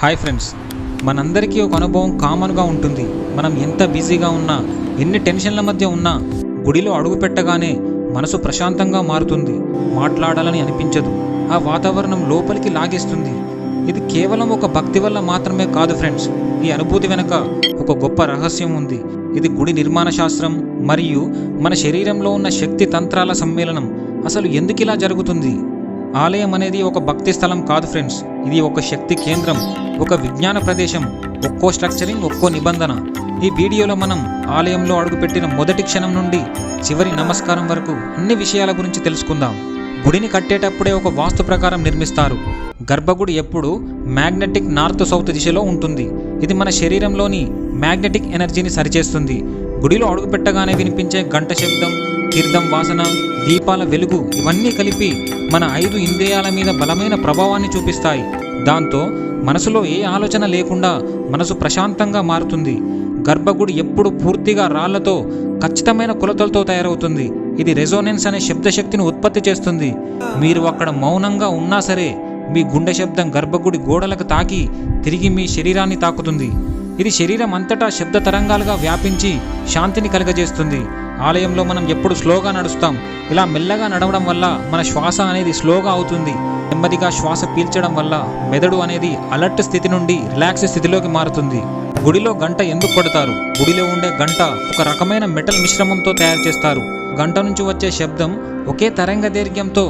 Hi friends మనందరికీ ఒక అనుభవం కామన్గా ఉంటుంది. మనం ఎంత బిజీగా ఉన్నా ఎన్ని టెన్షన్ల మధ్య ఉన్నా గుడిలో అడుగు పెట్టగానే మనసు ప్రశాంతంగా మారుతుంది. మాట్లాడాలని అనిపించదు. ఆ వాతావరణం లోపలికి లాగేస్తుంది. ఇది కేవలం ఒక భక్తి వల్ల మాత్రమే కాదు ఫ్రెండ్స్. ఈ అనుభూతి వెనుక ఒక గొప్ప రహస్యం ఉంది. ఇది గుడి నిర్మాణ శాస్త్రం మరియు మన శరీరంలో ఉన్న శక్తి తంత్రాల సమ్మేళనం. అసలు ఎందుకు ఇలా జరుగుతుంది? ఆలయం అనేది ఒక భక్తి స్థలం కాదు ఫ్రెండ్స్. ఇది ఒక శక్తి కేంద్రం. ఒక విజ్ఞాన ప్రదేశం ఒక్కో స్ట్రక్చరింగ్ ఒక్కో నిబంధన. ఈ వీడియోలో మనం ఆలయంలో అడుగుపెట్టిన మొదటి క్షణం నుండి చివరి నమస్కారం వరకు అన్ని విషయాల గురించి తెలుసుకుందాం. గుడిని కట్టేటప్పుడే ఒక వాస్తు ప్రకారం నిర్మిస్తారు. గర్భగుడి ఎప్పుడు మ్యాగ్నెటిక్ నార్త్ సౌత్ దిశలో ఉంటుంది. ఇది మన శరీరంలోని మ్యాగ్నెటిక్ ఎనర్జీని సరిచేస్తుంది. గుడిలో అడుగుపెట్టగానే వినిపించే గంట శబ్దం తీర్థం వాసన దీపాల వెలుగు ఇవన్నీ కలిపి మన ఐదు ఇంద్రియాల మీద బలమైన ప్రభావాన్ని చూపిస్తాయి. దాంతో మనసులో ఏ ఆలోచన లేకుండా మనసు ప్రశాంతంగా మారుతుంది. గర్భగుడి ఎప్పుడు పూర్తిగా రాళ్ళతో ఖచ్చితమైన కొలతలతో తయారవుతుంది. ఇది రెజోనెన్స్ అనే శబ్దశక్తిని ఉత్పత్తి చేస్తుంది. మీరు అక్కడ మౌనంగా ఉన్నా సరే మీ గుండె శబ్దం గర్భగుడి గోడలకు తాకి తిరిగి మీ శరీరాన్ని తాకుతుంది. ఇది శరీరం అంతటా శబ్ద తరంగాలుగా వ్యాపించి శాంతిని కలుగజేస్తుంది. ఆలయంలో మనం ఎప్పుడు స్లోగా నడుస్తాం. ఇలా మెల్లగా నడవడం వల్ల మన శ్వాస అనేది స్లోగా అవుతుంది. నెమ్మదిగా శ్వాస పీల్చడం వల్ల మెదడు అనేది అలర్ట్ స్థితి నుండి రిలాక్స్ స్థితిలోకి మారుతుంది. గుడిలో గంట ఎందుకు కొడతారు గుడిలో ఉండే గంట ఒక రకమైన మెటల్ మిశ్రమంతో తయారు చేస్తారు. గంట నుంచి వచ్చే శబ్దం ఒకే తరంగ దైర్ఘ్యంతో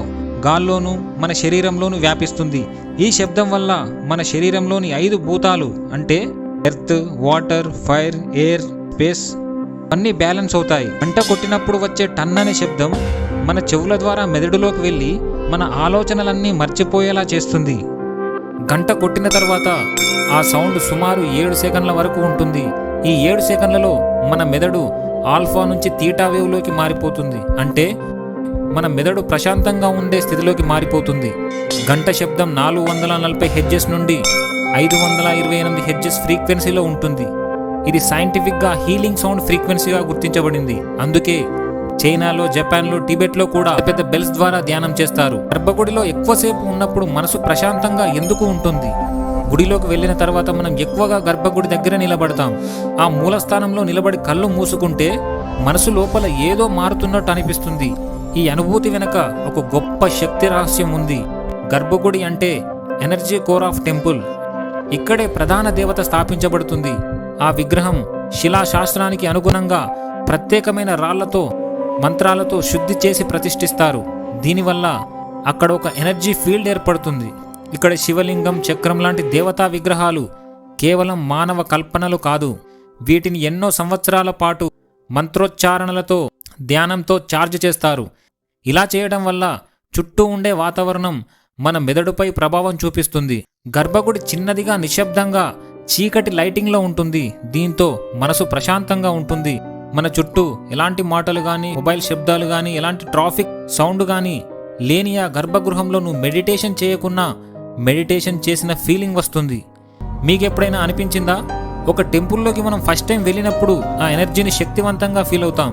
గాల్లోనూ మన శరీరంలోనూ వ్యాపిస్తుంది. ఈ శబ్దం వల్ల మన శరీరంలోని ఐదు భూతాలు అంటే earth water fire air space అన్నీ బ్యాలెన్స్ అవుతాయి. మంట కొట్టినప్పుడు వచ్చే టన్ అనే శబ్దం మన చెవుల ద్వారా మెదడులోకి వెళ్ళి మన ఆలోచనలన్నీ మర్చిపోయేలా చేస్తుంది. గంట కొట్టిన తర్వాత ఆ సౌండ్ సుమారు ఏడు సెకండ్ల వరకు ఉంటుంది. ఈ ఏడు సెకండ్లలో మన మెదడు ఆల్ఫా నుంచి తీటా వేవ్లోకి మారిపోతుంది. అంటే మన మెదడు ప్రశాంతంగా ఉండే స్థితిలోకి మారిపోతుంది. గంట శబ్దం నాలుగు వందల నలభై హెడ్జెస్ నుండి ఐదు వందల ఇరవై ఎనిమిది హెడ్జెస్ ఫ్రీక్వెన్సీలో ఉంటుంది. ఇది సైంటిఫిక్గా హీలింగ్ సౌండ్ ఫ్రీక్వెన్సీగా గుర్తించబడింది. అందుకే చైనాలో జపాన్లో టిబెట్లో కూడా పెద్ద బెల్స్ ద్వారా ధ్యానం చేస్తారు. గర్భగుడిలో ఎక్కువసేపు ఉన్నప్పుడు మనసు ప్రశాంతంగా ఎందుకు ఉంటుంది? గుడిలోకి వెళ్ళిన తర్వాత మనం ఎక్కువగా గర్భగుడి దగ్గర నిలబడతాం. ఆ మూలస్థానంలో నిలబడి కళ్ళు మూసుకుంటే మనసు లోపల ఏదో మారుతున్నట్టు అనిపిస్తుంది. ఈ అనుభూతి వెనక ఒక గొప్ప శక్తి రహస్యం ఉంది. గర్భగుడి అంటే ఎనర్జీ కోర్ ఆఫ్ టెంపుల్. ఇక్కడే ప్రధాన దేవత స్థాపించబడుతుంది. ఆ విగ్రహం శిలాశాస్త్రానికి అనుగుణంగా ప్రత్యేకమైన రాళ్ళతో మంత్రాలతో శుద్ధి చేసి ప్రతిష్ఠిస్తారు. దీనివల్ల అక్కడ ఒక ఎనర్జీ ఫీల్డ్ ఏర్పడుతుంది. ఇక్కడ శివలింగం చక్రం లాంటి దేవతా విగ్రహాలు కేవలం మానవ కల్పనలు కాదు వీటిని ఎన్నో సంవత్సరాల పాటు మంత్రోచ్చారణలతో ధ్యానంతో ఛార్జ్ చేస్తారు. ఇలా చేయడం వల్ల చుట్టూ ఉండే వాతావరణం మన మెదడుపై ప్రభావం చూపిస్తుంది. గర్భగుడి చిన్నదిగా నిశ్శబ్దంగా చీకటి లైటింగ్లో ఉంటుంది. దీంతో మనసు ప్రశాంతంగా ఉంటుంది. మన చుట్టూ ఎలాంటి మాటలు కానీ మొబైల్ శబ్దాలు కానీ ఎలాంటి ట్రాఫిక్ సౌండ్ కానీ లేని ఆ గర్భగృహంలో నువ్వు మెడిటేషన్ చేయకున్నా మెడిటేషన్ చేసిన ఫీలింగ్ వస్తుంది. మీకు ఎప్పుడైనా అనిపించిందా? ఒక టెంపుల్లోకి మనం ఫస్ట్ టైం వెళ్ళినప్పుడు ఆ ఎనర్జీని శక్తివంతంగా ఫీల్ అవుతాం.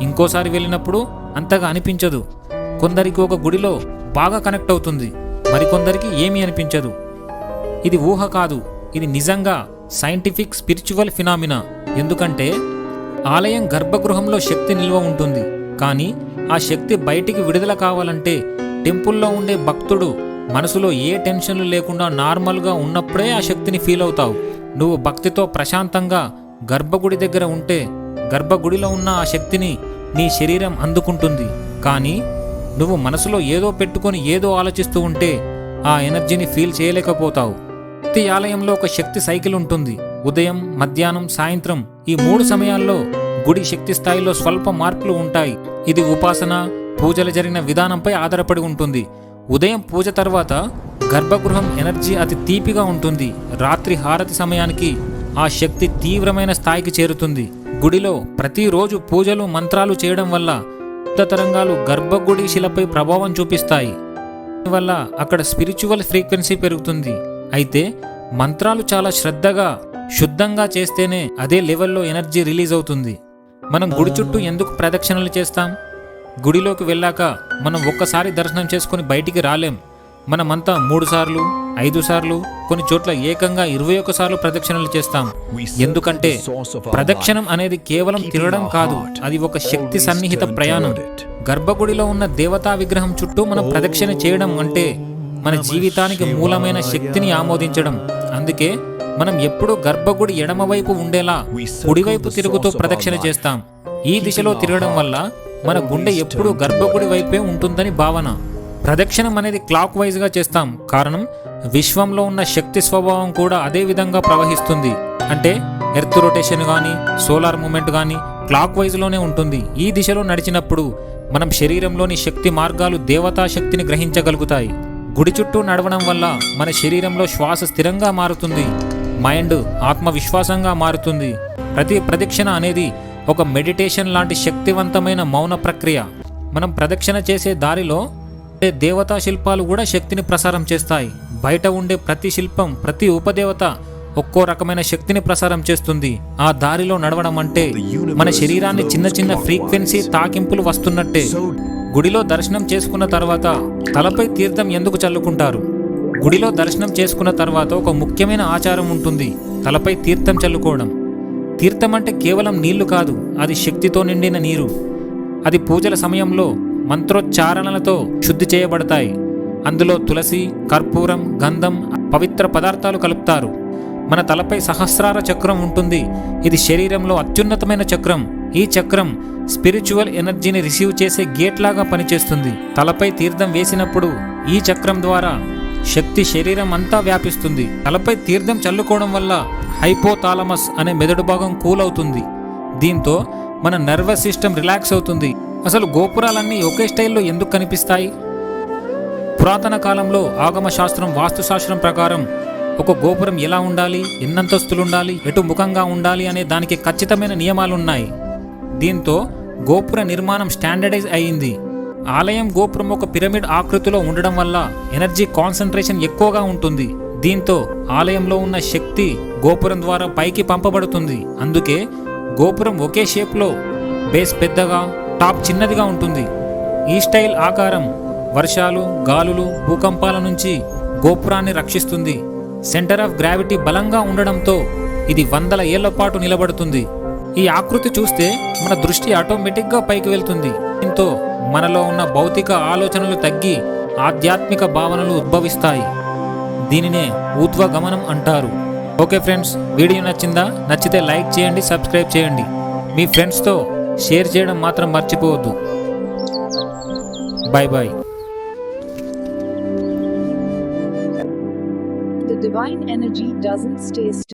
ఇంకోసారి వెళ్ళినప్పుడు అంతగా అనిపించదు. కొందరికి ఒక గుడిలో బాగా కనెక్ట్ అవుతుంది. మరికొందరికి ఏమీ అనిపించదు. ఇది ఊహ కాదు ఇది నిజంగా సైంటిఫిక్ స్పిరిచువల్ ఫినామినా ఎందుకంటే ఆలయం గర్భగృహంలో శక్తి నిల్వ ఉంటుంది. కానీ ఆ శక్తి బయటికి విడుదల కావాలంటే టెంపుల్లో ఉండే భక్తుడు మనసులో ఏ టెన్షన్లు లేకుండా నార్మల్గా ఉన్నప్పుడే ఆ శక్తిని ఫీల్ అవుతావు. నువ్వు భక్తితో ప్రశాంతంగా గర్భగుడి దగ్గర ఉంటే గర్భగుడిలో ఉన్న ఆ శక్తిని నీ శరీరం అందుకుంటుంది. కానీ నువ్వు మనసులో ఏదో పెట్టుకొని ఏదో ఆలోచిస్తూ ఉంటే ఆ ఎనర్జీని ఫీల్ చేయలేకపోతావు. ప్రతి ఆలయంలో ఒక శక్తి సైకిల్ ఉంటుంది. ఉదయం మధ్యాహ్నం సాయంత్రం ఈ మూడు సమయాల్లో గుడి శక్తి స్థాయిలో స్వల్ప మార్పులు ఉంటాయి. ఇది ఉపాసన పూజలు జరిగిన విధానంపై ఆధారపడి ఉంటుంది. ఉదయం పూజ తర్వాత గర్భగృహం ఎనర్జీ అతి తీపిగా ఉంటుంది. రాత్రి హారతి సమయానికి ఆ శక్తి తీవ్రమైన స్థాయికి చేరుతుంది. గుడిలో ప్రతిరోజు పూజలు మంత్రాలు చేయడం వల్ల ఉత్త తరంగాలు గర్భగుడి శిలపై ప్రభావం చూపిస్తాయి. వల్ల అక్కడ స్పిరిచువల్ ఫ్రీక్వెన్సీ పెరుగుతుంది. అయితే మంత్రాలు చాలా శ్రద్ధగా శుద్ధంగా చేస్తేనే అదే లెవెల్లో ఎనర్జీ రిలీజ్ అవుతుంది. మనం గుడి చుట్టూ ఎందుకు ప్రదక్షిణలు చేస్తాం? గుడిలోకి వెళ్ళాక మనం ఒక్కసారి దర్శనం చేసుకుని బయటికి రాలేం. మనమంతా మూడు సార్లు ఐదు సార్లు కొన్ని చోట్ల ఏకంగా ఇరవై ఒక్క సార్లు ప్రదక్షిణలు చేస్తాం. ఎందుకంటే ప్రదక్షిణం అనేది కేవలం తిరగడం కాదు అది ఒక శక్తి సన్నిహిత ప్రయాణం. గర్భగుడిలో ఉన్న దేవతా విగ్రహం చుట్టూ మనం ప్రదక్షిణ చేయడం అంటే మన జీవితానికి మూలమైన శక్తిని ఆమోదించడం. అందుకే మనం ఎప్పుడూ గర్భగుడి ఎడమవైపు ఉండేలా కుడివైపు తిరుగుతూ ప్రదక్షిణ చేస్తాం. ఈ దిశలో తిరగడం వల్ల మన గుండె ఎప్పుడూ గర్భగుడి వైపే ఉంటుందని భావన. ప్రదక్షిణం అనేది క్లాక్ వైజ్గా చేస్తాం. కారణం విశ్వంలో ఉన్న శక్తి స్వభావం కూడా అదే విధంగా ప్రవహిస్తుంది. అంటే ఎర్త్ రొటేషన్ కానీ సోలార్ మూమెంట్ కానీ క్లాక్ వైజ్లోనే ఉంటుంది. ఈ దిశలో నడిచినప్పుడు మనం శరీరంలోని శక్తి మార్గాలు దేవతా శక్తిని గ్రహించగలుగుతాయి. గుడి చుట్టూ నడవడం వల్ల మన శరీరంలో శ్వాస స్థిరంగా మారుతుంది. మైండ్ ఆత్మవిశ్వాసంగా మారుతుంది. ప్రతి ప్రదక్షిణ అనేది ఒక మెడిటేషన్ లాంటి శక్తివంతమైన మౌన ప్రక్రియ. మనం ప్రదక్షిణ చేసే దారిలో దేవతా శిల్పాలు కూడా శక్తిని ప్రసారం చేస్తాయి. బయట ఉండే ప్రతి శిల్పం ప్రతి ఉపదేవత ఒక్కో రకమైన శక్తిని ప్రసారం చేస్తుంది. ఆ దారిలో నడవడం అంటే మన శరీరాన్ని చిన్న చిన్న ఫ్రీక్వెన్సీ తాకింపులు వస్తున్నట్టే. గుడిలో దర్శనం చేసుకున్న తర్వాత తలపై తీర్థం ఎందుకు చల్లుకుంటారు? గుడిలో దర్శనం చేసుకున్న తర్వాత ఒక ముఖ్యమైన ఆచారం ఉంటుంది తలపై తీర్థం చల్లుకోవడం. తీర్థం అంటే కేవలం నీళ్ళు కాదు అది శక్తితో నిండిన నీరు. అది పూజల సమయంలో మంత్రోచ్చారణలతో శుద్ధి చేయబడతాయి. అందులో తులసి కర్పూరం గంధం పవిత్ర పదార్థాలు కలుపుతారు. మన తలపై సహస్రార చక్రం ఉంటుంది ఇది శరీరంలో అత్యున్నతమైన చక్రం. ఈ చక్రం స్పిరిచువల్ ఎనర్జీని రిసీవ్ చేసే గేట్లాగా పనిచేస్తుంది. తలపై తీర్థం వేసినప్పుడు ఈ చక్రం ద్వారా శక్తి శరీరం అంతా వ్యాపిస్తుంది. తలపై తీర్థం చల్లుకోవడం వల్ల హైపోథాలమస్ అనే మెదడు భాగం కూల్ అవుతుంది. దీంతో మన నర్వస్ సిస్టమ్ రిలాక్స్ అవుతుంది. అసలు గోపురాలన్నీ ఒకే స్టైల్లో ఎందుకు కనిపిస్తాయి? పురాతన కాలంలో ఆగమ శాస్త్రం వాస్తుశాస్త్రం ప్రకారం ఒక గోపురం ఎలా ఉండాలి? ఎన్నంతస్తులు ఉండాలి ఎటు ముఖంగా ఉండాలి? అనే దానికి ఖచ్చితమైన నియమాలున్నాయి. దీంతో గోపుర నిర్మాణం స్టాండర్డైజ్ అయింది ఆలయం గోపురం ఒక పిరమిడ్ ఆకృతిలో ఉండడం వల్ల ఎనర్జీ కాన్సన్ట్రేషన్ ఎక్కువగా ఉంటుంది. దీంతో ఆలయంలో ఉన్న శక్తి గోపురం ద్వారా పైకి పంపబడుతుంది. అందుకే గోపురం ఒకే షేప్లో బేస్ పెద్దగా టాప్ చిన్నదిగా ఉంటుంది. ఈ స్టైల్ ఆకారం వర్షాలు గాలులు భూకంపాల నుంచి గోపురాన్ని రక్షిస్తుంది. సెంటర్ ఆఫ్ గ్రావిటీ బలంగా ఉండడంతో ఇది వందల ఏళ్ళ పాటు నిలబడుతుంది. ఈ ఆకృతి చూస్తే మన దృష్టి ఆటోమేటిక్గా పైకి వెళ్తుంది. దీంతో మనలో ఉన్న భౌతిక ఆలోచనలు తగ్గి ఆధ్యాత్మిక భావనలు ఉద్భవిస్తాయి. దీనినే ఊర్ధ్వగమనం అంటారు. ఓకే ఫ్రెండ్స్ వీడియో నచ్చిందా? నచ్చితే లైక్ చేయండి సబ్స్క్రైబ్ చేయండి. మీ ఫ్రెండ్స్తో షేర్ చేయడం మాత్రం మర్చిపోవద్దు. Bye bye The divine energy doesn't stay still.